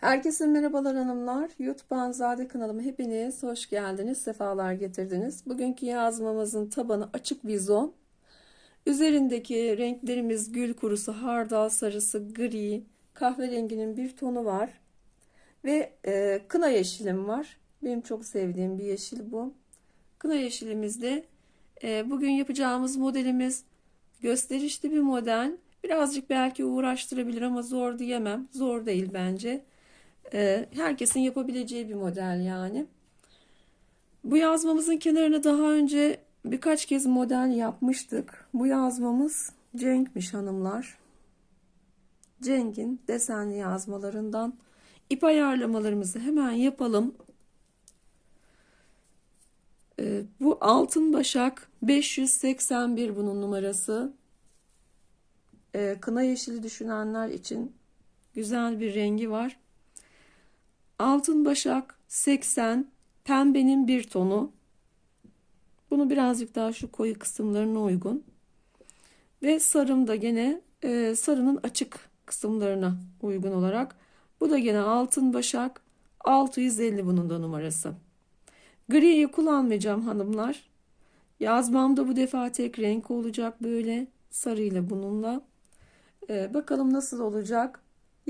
Herkese merhabalar hanımlar. YouTube Banzade kanalıma hepiniz hoş geldiniz, sefalar getirdiniz. Bugünkü yazmamızın tabanı açık vizon. Üzerindeki renklerimiz gül kurusu, hardal sarısı, gri, kahverenginin bir tonu var. Ve e, kına yeşilim var. Benim çok sevdiğim bir yeşil bu. Kına yeşilimizde e, bugün yapacağımız modelimiz gösterişli bir model. Birazcık belki uğraştırabilir ama zor diyemem. Zor değil bence. Ee, herkesin yapabileceği bir model yani. Bu yazmamızın kenarına daha önce birkaç kez model yapmıştık. Bu yazmamız Cenk'miş hanımlar. Cenk'in desenli yazmalarından ip ayarlamalarımızı hemen yapalım. Ee, bu altın başak 581 bunun numarası. Ee, kına yeşili düşünenler için güzel bir rengi var. Altın başak 80 pembenin bir tonu. Bunu birazcık daha şu koyu kısımlarına uygun. Ve sarım da gene e, sarının açık kısımlarına uygun olarak. Bu da gene altın başak 650 bunun da numarası. Griyi kullanmayacağım hanımlar. Yazmamda bu defa tek renk olacak böyle sarıyla bununla. Ee, bakalım nasıl olacak.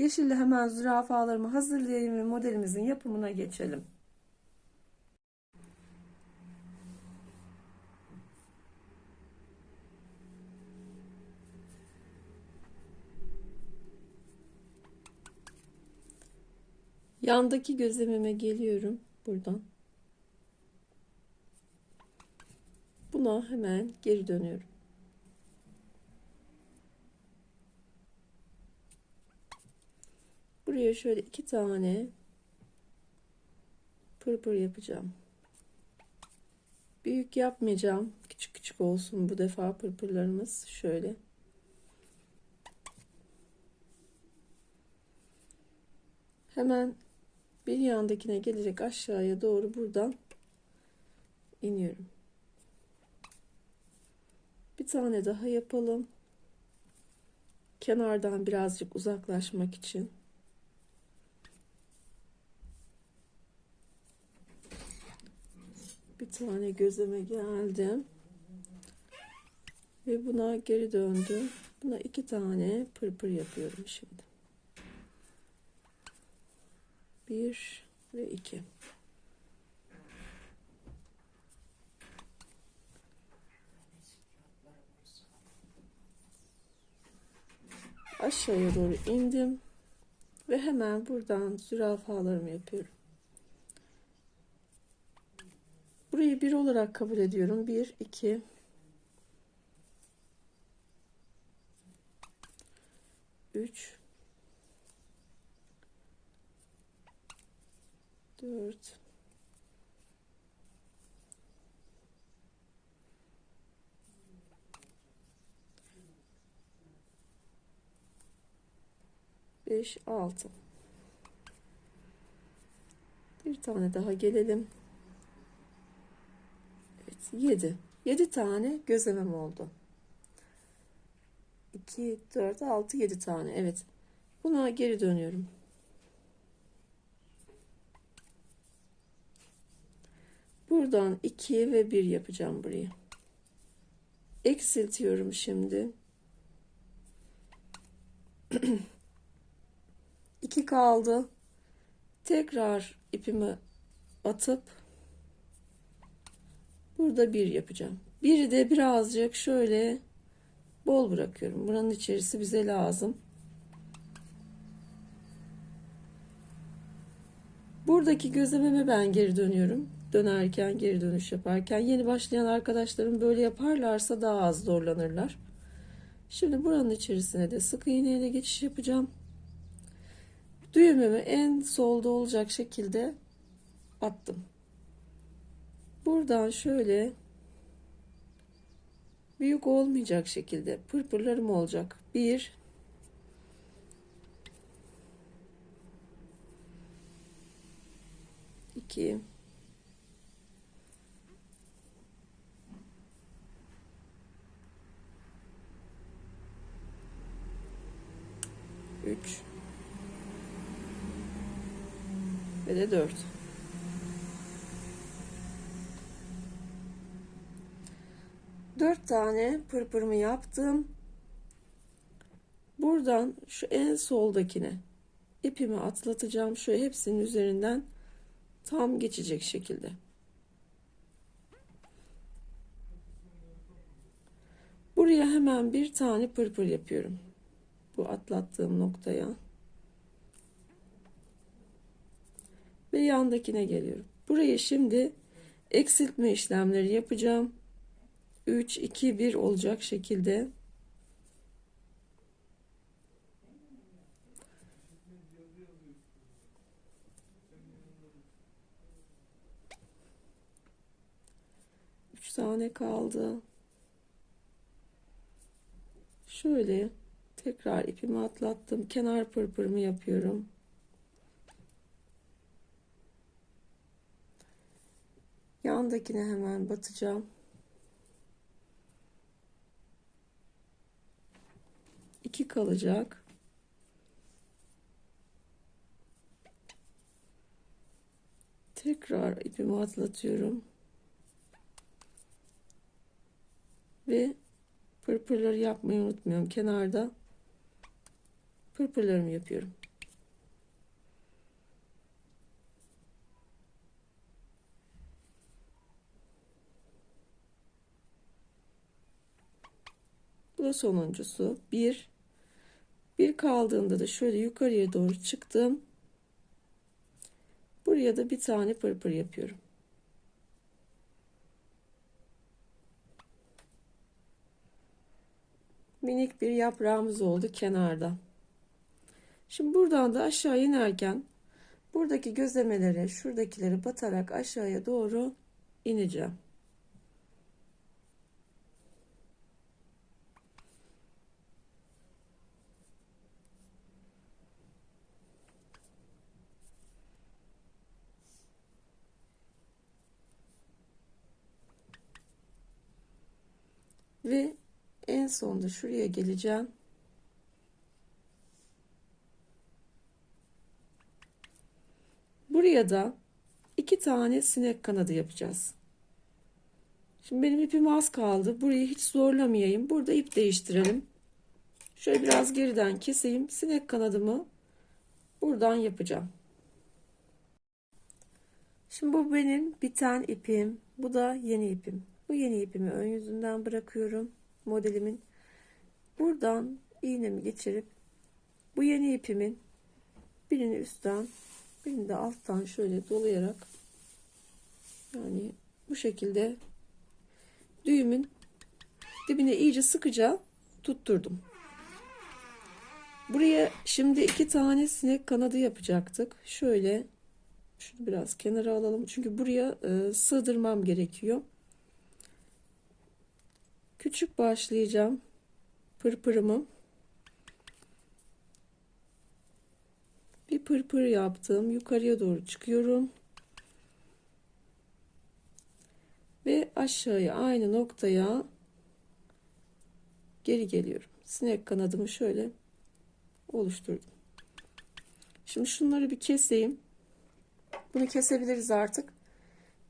Yeşille hemen zürafalarımı hazırlayayım ve modelimizin yapımına geçelim. Yandaki gözlememe geliyorum buradan. Buna hemen geri dönüyorum. Buraya şöyle iki tane pırpır yapacağım. Büyük yapmayacağım. Küçük küçük olsun bu defa pırpırlarımız. Şöyle. Hemen bir yandakine gelecek aşağıya doğru buradan iniyorum. Bir tane daha yapalım. Kenardan birazcık uzaklaşmak için. Tane gözeme geldim ve buna geri döndüm. Buna iki tane pırpır yapıyorum şimdi. Bir ve iki. Aşağıya doğru indim ve hemen buradan zürafalarımı yapıyorum Burayı bir olarak kabul ediyorum. Bir, iki, üç, dört, beş, altı. Bir tane daha gelelim. 7. 7 tane gözlemem oldu. 2, 4, 6, 7 tane. Evet. Buna geri dönüyorum. Buradan 2 ve 1 yapacağım burayı. Eksiltiyorum şimdi. 2 kaldı. Tekrar ipimi atıp Burada bir yapacağım. Biri de birazcık şöyle bol bırakıyorum. Buranın içerisi bize lazım. Buradaki gözlememe ben geri dönüyorum. Dönerken geri dönüş yaparken yeni başlayan arkadaşlarım böyle yaparlarsa daha az zorlanırlar. Şimdi buranın içerisine de sık iğneyle geçiş yapacağım. Düğümümü en solda olacak şekilde attım. Buradan şöyle büyük olmayacak şekilde pırpırlarım olacak. Bir iki üç ve de 4. Dört tane pırpırımı yaptım. Buradan şu en soldakine ipimi atlatacağım. Şöyle hepsinin üzerinden tam geçecek şekilde. Buraya hemen bir tane pırpır yapıyorum. Bu atlattığım noktaya. Ve yandakine geliyorum. Buraya şimdi eksiltme işlemleri yapacağım. 3, 2, 1 olacak şekilde. Üç tane kaldı. Şöyle tekrar ipimi atlattım. Kenar pırpırımı yapıyorum. Yandakine hemen batacağım. İki kalacak. Tekrar ipimi atlatıyorum. Ve pırpırları yapmayı unutmuyorum. Kenarda pırpırlarımı yapıyorum. Bu da sonuncusu. Bir. Bir kaldığında da şöyle yukarıya doğru çıktım. Buraya da bir tane pırpır yapıyorum. Minik bir yaprağımız oldu kenarda. Şimdi buradan da aşağı inerken buradaki gözlemelere, şuradakileri batarak aşağıya doğru ineceğim. Ve en sonda şuraya geleceğim. Buraya da iki tane sinek kanadı yapacağız. Şimdi benim ipim az kaldı. Burayı hiç zorlamayayım. Burada ip değiştirelim. Şöyle biraz geriden keseyim. Sinek kanadımı buradan yapacağım. Şimdi bu benim biten ipim. Bu da yeni ipim. Bu yeni ipimi ön yüzünden bırakıyorum. Modelimin. Buradan iğnemi geçirip bu yeni ipimin birini üstten birini de alttan şöyle dolayarak yani bu şekilde düğümün dibine iyice sıkıca tutturdum. Buraya şimdi iki tane sinek kanadı yapacaktık. Şöyle şunu biraz kenara alalım. Çünkü buraya e, sığdırmam gerekiyor. Küçük başlayacağım pırpırımı. Bir pırpır yaptım. Yukarıya doğru çıkıyorum. Ve aşağıya aynı noktaya geri geliyorum. Sinek kanadımı şöyle oluşturdum. Şimdi şunları bir keseyim. Bunu kesebiliriz artık.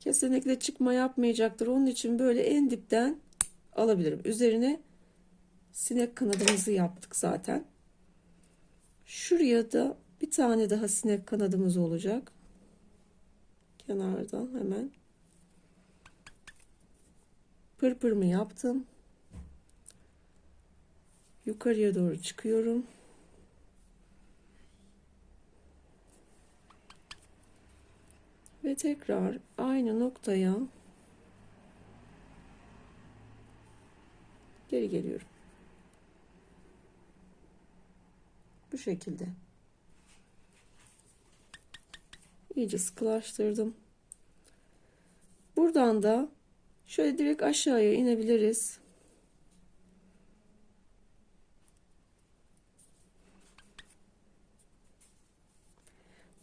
Kesinlikle çıkma yapmayacaktır. Onun için böyle en dipten alabilirim. Üzerine sinek kanadımızı yaptık zaten. Şuraya da bir tane daha sinek kanadımız olacak. Kenardan hemen pırpırımı yaptım. Yukarıya doğru çıkıyorum. Ve tekrar aynı noktaya geri geliyorum. Bu şekilde. İyice sıkılaştırdım. Buradan da şöyle direkt aşağıya inebiliriz.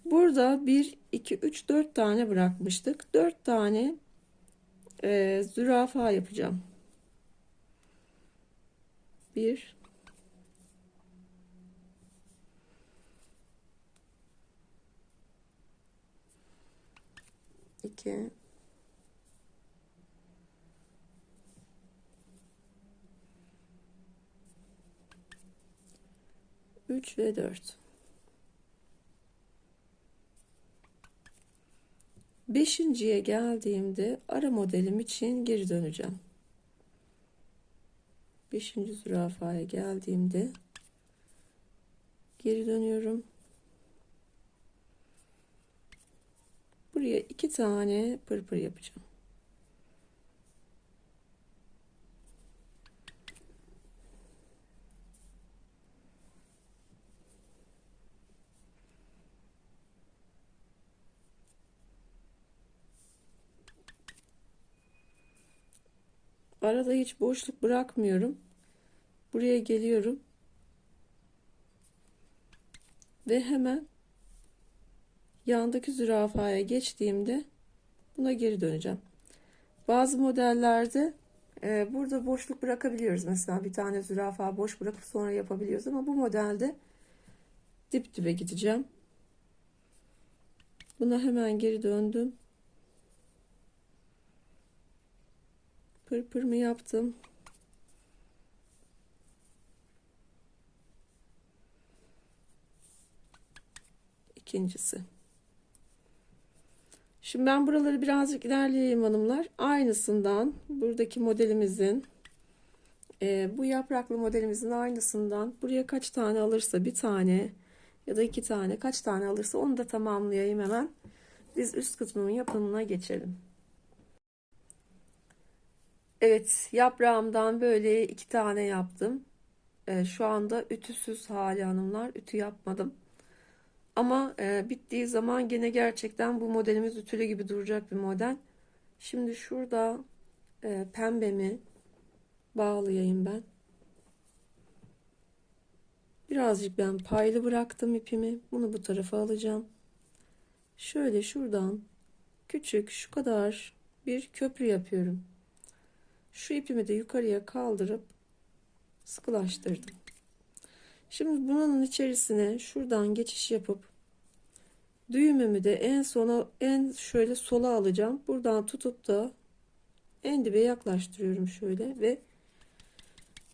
Burada 1, 2, 3, 4 tane bırakmıştık. 4 tane e, zürafa yapacağım. 1 2 2 3 ve 4 Beşinciye geldiğimde ara modelim için geri döneceğim. Beşinci zürafaya geldiğimde geri dönüyorum. Buraya iki tane pırpır yapacağım. Arada hiç boşluk bırakmıyorum. Buraya geliyorum. Ve hemen yandaki zürafaya geçtiğimde buna geri döneceğim. Bazı modellerde e, burada boşluk bırakabiliyoruz. Mesela bir tane zürafa boş bırakıp sonra yapabiliyoruz ama bu modelde dip dibe gideceğim. Buna hemen geri döndüm. Pırpır mı yaptım? İkincisi. Şimdi ben buraları birazcık ilerleyeyim hanımlar. Aynısından buradaki modelimizin e, bu yapraklı modelimizin aynısından buraya kaç tane alırsa bir tane ya da iki tane kaç tane alırsa onu da tamamlayayım hemen. Biz üst kısmının yapımına geçelim. Evet yaprağımdan böyle iki tane yaptım. E, şu anda ütüsüz hali hanımlar. Ütü yapmadım. Ama e, bittiği zaman gene gerçekten bu modelimiz ütülü gibi duracak bir model. Şimdi şurada e, pembemi bağlayayım ben. Birazcık ben paylı bıraktım ipimi. Bunu bu tarafa alacağım. Şöyle şuradan küçük şu kadar bir köprü yapıyorum. Şu ipimi de yukarıya kaldırıp sıkılaştırdım. Şimdi bunun içerisine şuradan geçiş yapıp düğümümü de en sona en şöyle sola alacağım. Buradan tutup da en dibe yaklaştırıyorum şöyle ve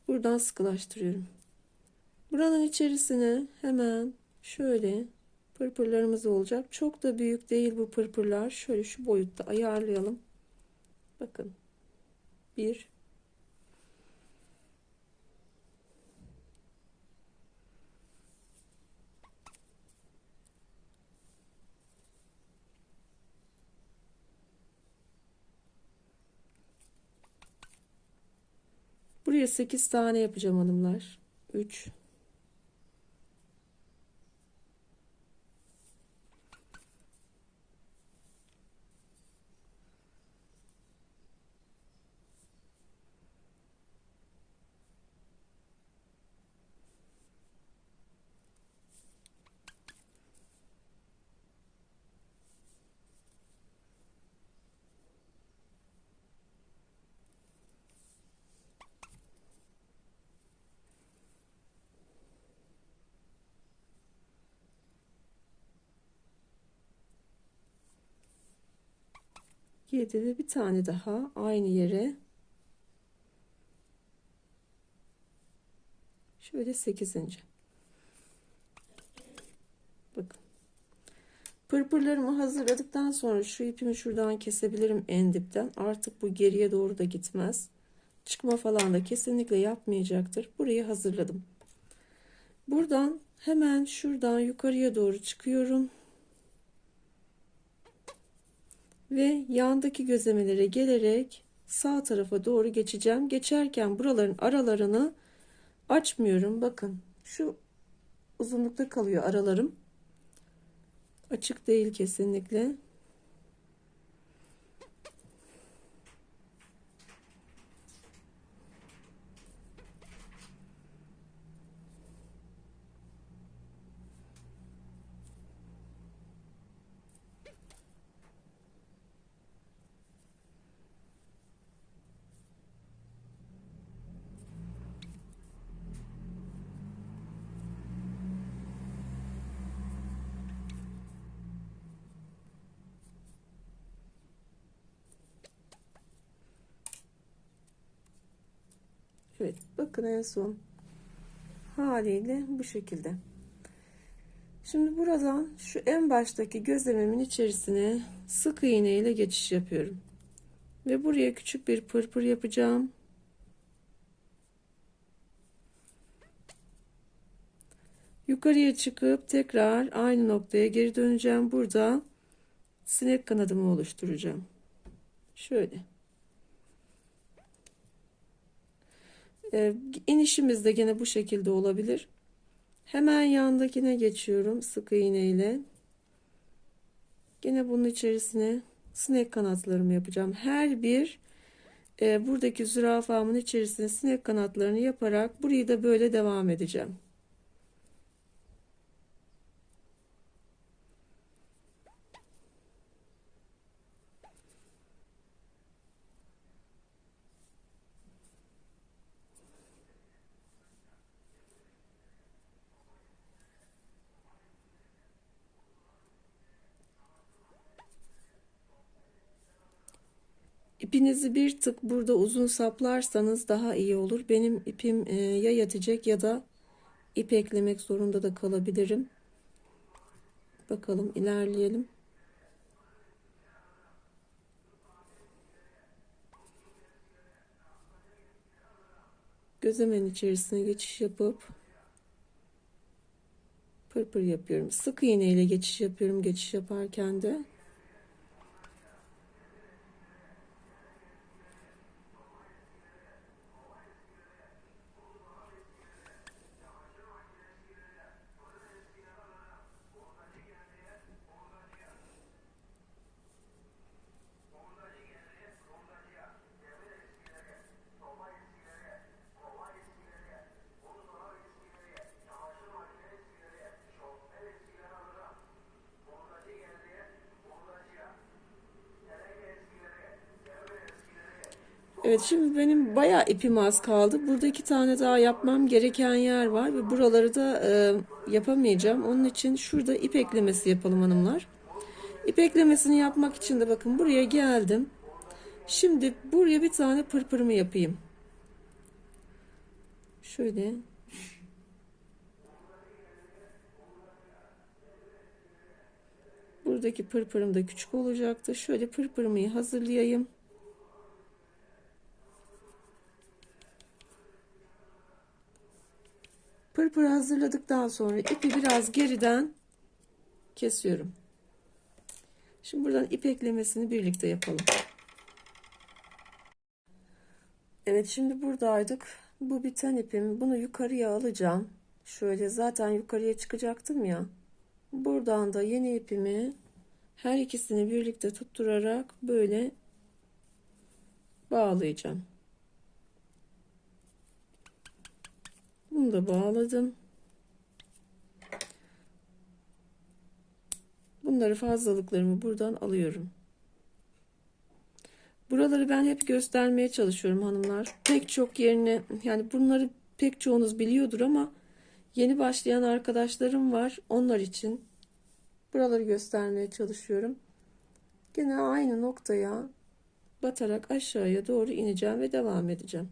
buradan sıkılaştırıyorum. Buranın içerisine hemen şöyle pırpırlarımız olacak. Çok da büyük değil bu pırpırlar. Şöyle şu boyutta ayarlayalım. Bakın. Bir Buraya 8 tane yapacağım hanımlar. 3 7 ve bir tane daha aynı yere. Şöyle 8. bakın. Pırpırlarımı hazırladıktan sonra şu ipimi şuradan kesebilirim en dipten. Artık bu geriye doğru da gitmez. Çıkma falan da kesinlikle yapmayacaktır. Burayı hazırladım. Buradan hemen şuradan yukarıya doğru çıkıyorum ve yandaki gözlemelere gelerek sağ tarafa doğru geçeceğim. Geçerken buraların aralarını açmıyorum. Bakın şu uzunlukta kalıyor aralarım. Açık değil kesinlikle. Evet bakın en son haliyle bu şekilde. Şimdi buradan şu en baştaki gözlememin içerisine sık iğne ile geçiş yapıyorum. Ve buraya küçük bir pırpır yapacağım. Yukarıya çıkıp tekrar aynı noktaya geri döneceğim. Burada sinek kanadımı oluşturacağım. Şöyle. Ee, inişimiz de gene bu şekilde olabilir. Hemen yandakine geçiyorum sık iğne ile. Gene bunun içerisine sinek kanatlarımı yapacağım. Her bir e, buradaki zürafamın içerisine sinek kanatlarını yaparak burayı da böyle devam edeceğim. İpinizi bir tık burada uzun saplarsanız daha iyi olur. Benim ipim e, ya yatacak ya da ip eklemek zorunda da kalabilirim. Bakalım ilerleyelim. Gözemen içerisine geçiş yapıp pırpır yapıyorum. Sık iğne ile geçiş yapıyorum geçiş yaparken de. Evet şimdi benim bayağı ipim az kaldı. Burada iki tane daha yapmam gereken yer var ve buraları da e, yapamayacağım. Onun için şurada ip eklemesi yapalım hanımlar. İp eklemesini yapmak için de bakın buraya geldim. Şimdi buraya bir tane pırpırımı yapayım. Şöyle. Buradaki pırpırım da küçük olacaktı. Şöyle pırpırımı hazırlayayım. Pırpır hazırladıktan sonra ipi biraz geriden kesiyorum. Şimdi buradan ip eklemesini birlikte yapalım. Evet şimdi buradaydık. Bu biten ipim. Bunu yukarıya alacağım. Şöyle zaten yukarıya çıkacaktım ya. Buradan da yeni ipimi her ikisini birlikte tutturarak böyle bağlayacağım. Bunu da bağladım. Bunları fazlalıklarımı buradan alıyorum. Buraları ben hep göstermeye çalışıyorum hanımlar. Pek çok yerine yani bunları pek çoğunuz biliyordur ama yeni başlayan arkadaşlarım var. Onlar için buraları göstermeye çalışıyorum. Gene aynı noktaya batarak aşağıya doğru ineceğim ve devam edeceğim.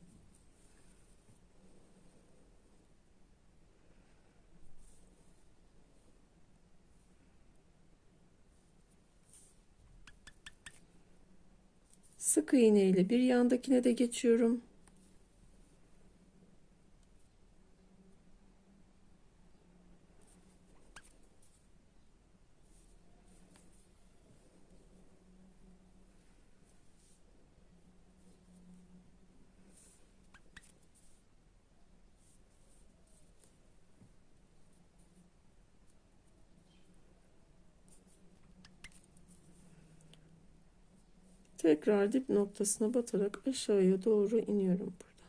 Sık iğne ile bir yandakine de geçiyorum. Tekrar dip noktasına batarak aşağıya doğru iniyorum burada.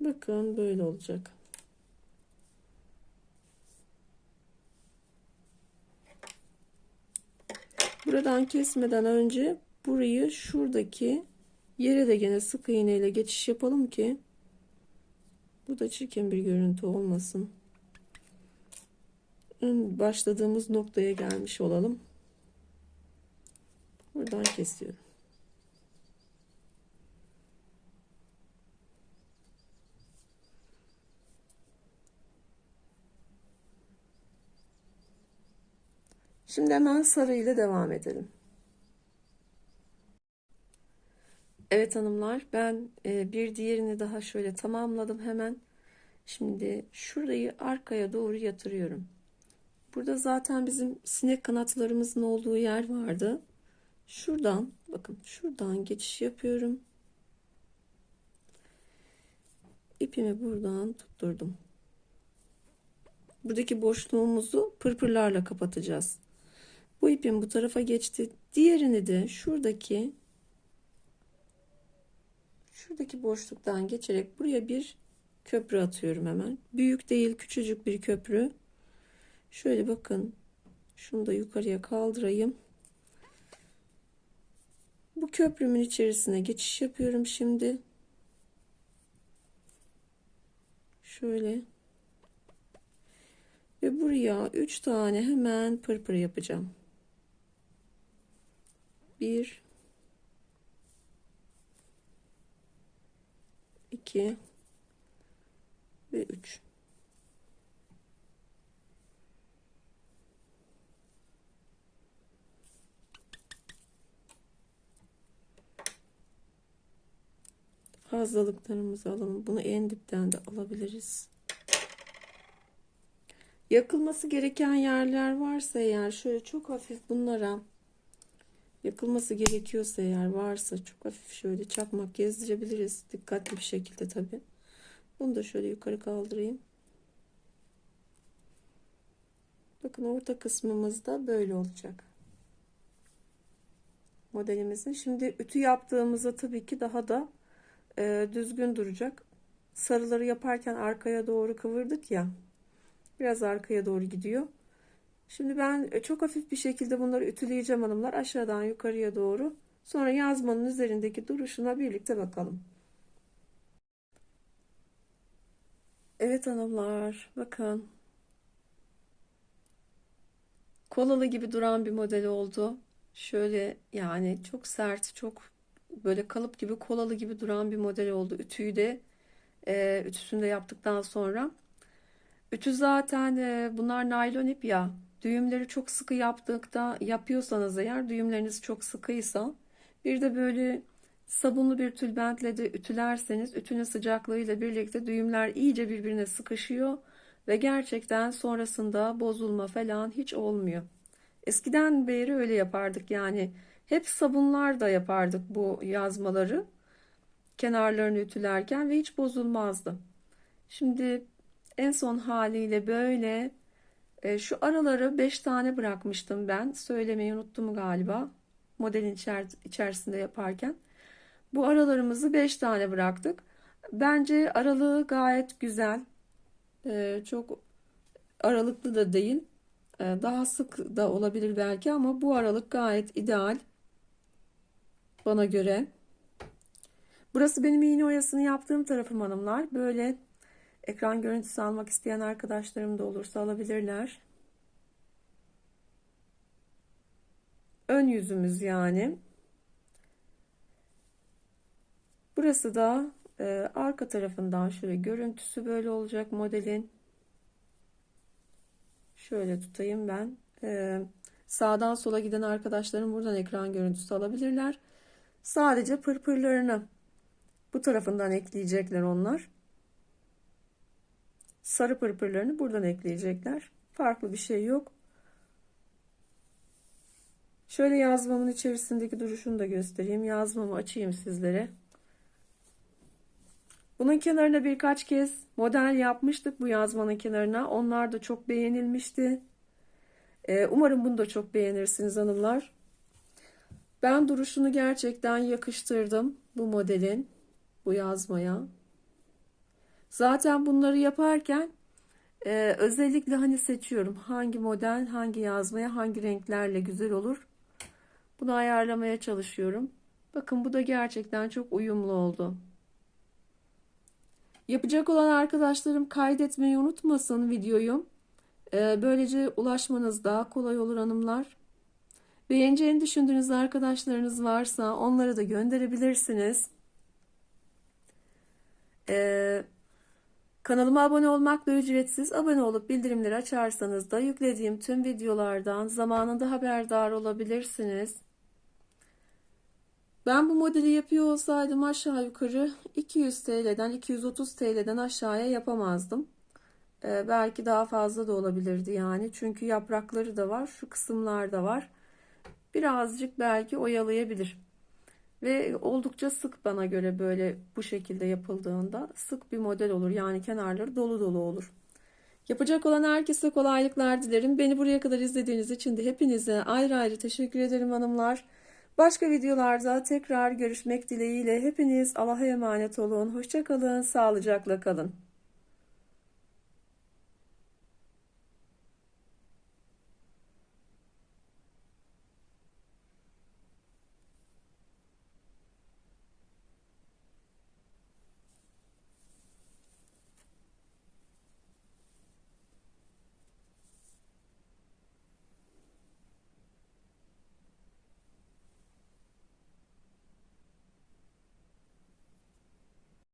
Bakın böyle olacak. Buradan kesmeden önce burayı şuradaki yere de gene sık iğne ile geçiş yapalım ki bu da çirkin bir görüntü olmasın. başladığımız noktaya gelmiş olalım. Buradan kesiyorum. Şimdi hemen sarı ile devam edelim. Evet hanımlar ben e, bir diğerini daha şöyle tamamladım hemen. Şimdi şurayı arkaya doğru yatırıyorum. Burada zaten bizim sinek kanatlarımızın olduğu yer vardı. Şuradan bakın şuradan geçiş yapıyorum. İpimi buradan tutturdum. Buradaki boşluğumuzu pırpırlarla kapatacağız. Bu ipim bu tarafa geçti. Diğerini de şuradaki şuradaki boşluktan geçerek buraya bir köprü atıyorum hemen. Büyük değil küçücük bir köprü. Şöyle bakın. Şunu da yukarıya kaldırayım. Bu köprümün içerisine geçiş yapıyorum şimdi. Şöyle. Ve buraya 3 tane hemen pırpır yapacağım. 1 2 ve 3 fazlalıklarımızı alalım. Bunu en dipten de alabiliriz. Yakılması gereken yerler varsa eğer şöyle çok hafif bunlara yakılması gerekiyorsa eğer varsa çok hafif şöyle çakmak gezdirebiliriz. Dikkatli bir şekilde tabi. Bunu da şöyle yukarı kaldırayım. Bakın orta kısmımızda böyle olacak. Modelimizin. Şimdi ütü yaptığımızda tabii ki daha da e, düzgün duracak. Sarıları yaparken arkaya doğru kıvırdık ya. Biraz arkaya doğru gidiyor. Şimdi ben e, çok hafif bir şekilde bunları ütüleyeceğim hanımlar. Aşağıdan yukarıya doğru. Sonra yazmanın üzerindeki duruşuna birlikte bakalım. Evet hanımlar bakın. Kolalı gibi duran bir model oldu. Şöyle yani çok sert, çok böyle kalıp gibi kolalı gibi duran bir model oldu. Ütüyü de e, ütüsünde yaptıktan sonra. Ütü zaten e, bunlar naylon ip ya. Düğümleri çok sıkı yaptıkta yapıyorsanız eğer düğümleriniz çok sıkıysa bir de böyle sabunlu bir tülbentle de ütülerseniz ütünün sıcaklığıyla birlikte düğümler iyice birbirine sıkışıyor ve gerçekten sonrasında bozulma falan hiç olmuyor. Eskiden beri öyle yapardık yani hep sabunlar da yapardık bu yazmaları kenarlarını ütülerken ve hiç bozulmazdı. Şimdi en son haliyle böyle e, şu araları 5 tane bırakmıştım ben. Söylemeyi unuttum galiba. Modelin içer içerisinde yaparken. Bu aralarımızı 5 tane bıraktık. Bence aralığı gayet güzel. E, çok aralıklı da değil. E, daha sık da olabilir belki ama bu aralık gayet ideal. Bana göre. Burası benim iğne oyasını yaptığım tarafım hanımlar. Böyle ekran görüntüsü almak isteyen arkadaşlarım da olursa alabilirler. Ön yüzümüz yani. Burası da e, arka tarafından şöyle görüntüsü böyle olacak modelin. Şöyle tutayım ben. E, sağdan sola giden arkadaşlarım buradan ekran görüntüsü alabilirler. Sadece pırpırlarını bu tarafından ekleyecekler onlar. Sarı pırpırlarını buradan ekleyecekler. Farklı bir şey yok. Şöyle yazmamın içerisindeki duruşunu da göstereyim. Yazmamı açayım sizlere. Bunun kenarına birkaç kez model yapmıştık bu yazmanın kenarına. Onlar da çok beğenilmişti. Ee, umarım bunu da çok beğenirsiniz hanımlar. Ben duruşunu gerçekten yakıştırdım bu modelin, bu yazmaya. Zaten bunları yaparken e, özellikle hani seçiyorum hangi model, hangi yazmaya, hangi renklerle güzel olur. Bunu ayarlamaya çalışıyorum. Bakın bu da gerçekten çok uyumlu oldu. Yapacak olan arkadaşlarım kaydetmeyi unutmasın videoyu. Ee, böylece ulaşmanız daha kolay olur hanımlar. Beğeneceğini düşündüğünüz arkadaşlarınız varsa onlara da gönderebilirsiniz. Ee, kanalıma abone olmak da ücretsiz. Abone olup bildirimleri açarsanız da yüklediğim tüm videolardan zamanında haberdar olabilirsiniz. Ben bu modeli yapıyor olsaydım aşağı yukarı 200 TL'den 230 TL'den aşağıya yapamazdım. Ee, belki daha fazla da olabilirdi yani. Çünkü yaprakları da var, şu kısımlar da var. Birazcık belki oyalayabilir. Ve oldukça sık bana göre böyle bu şekilde yapıldığında sık bir model olur. Yani kenarları dolu dolu olur. Yapacak olan herkese kolaylıklar dilerim. Beni buraya kadar izlediğiniz için de hepinize ayrı ayrı teşekkür ederim hanımlar. Başka videolarda tekrar görüşmek dileğiyle hepiniz Allah'a emanet olun. Hoşça kalın, sağlıcakla kalın.